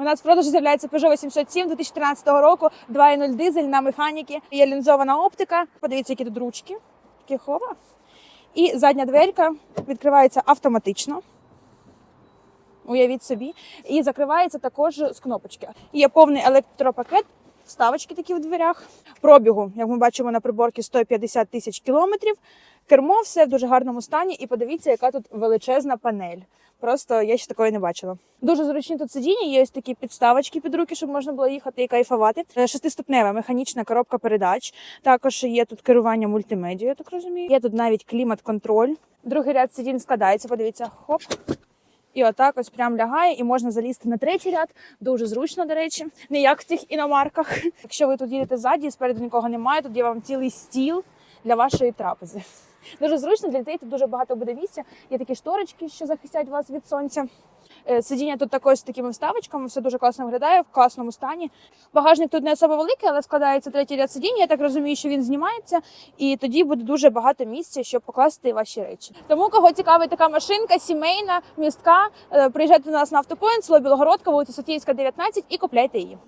У нас в продажі з'являється Peugeot 807 2013 року, 2.0 дизель на механіки. Є лінзована оптика. Подивіться, які тут ручки. Такі хова. І задня дверка відкривається автоматично. Уявіть собі. І закривається також з кнопочки. Є повний електропакет, вставочки такі в дверях. Пробігу, як ми бачимо на приборці, 150 тисяч кілометрів. Кермо все в дуже гарному стані. І подивіться, яка тут величезна панель. Просто я ще такої не бачила. Дуже зручні тут сидіння. Є ось такі підставочки під руки, щоб можна було їхати і кайфувати. Е, Шестиступнева механічна коробка передач. Також є тут керування мультимедією, я так розумію. Є тут навіть клімат-контроль. Другий ряд сидінь складається. Подивіться, хоп. І отак ось прям лягає, і можна залізти на третій ряд. Дуже зручно, до речі, не як в цих іномарках. Якщо ви тут їдете ззаді, спереду нікого немає, тут є вам цілий стіл для вашої трапези. Дуже зручно для дітей тут дуже багато буде місця. Є такі шторочки, що захистять вас від сонця. Е, Сидіння тут також з такими вставочками, все дуже класно виглядає в класному стані. Багажник тут не особо великий, але складається третій ряд сидіння. Я так розумію, що він знімається, і тоді буде дуже багато місця, щоб покласти ваші речі. Тому кого цікавить така машинка, сімейна, містка, е, приїжджайте до нас на автопоінт, село Білогородка, вулиця Софіївська, 19 і купляйте її.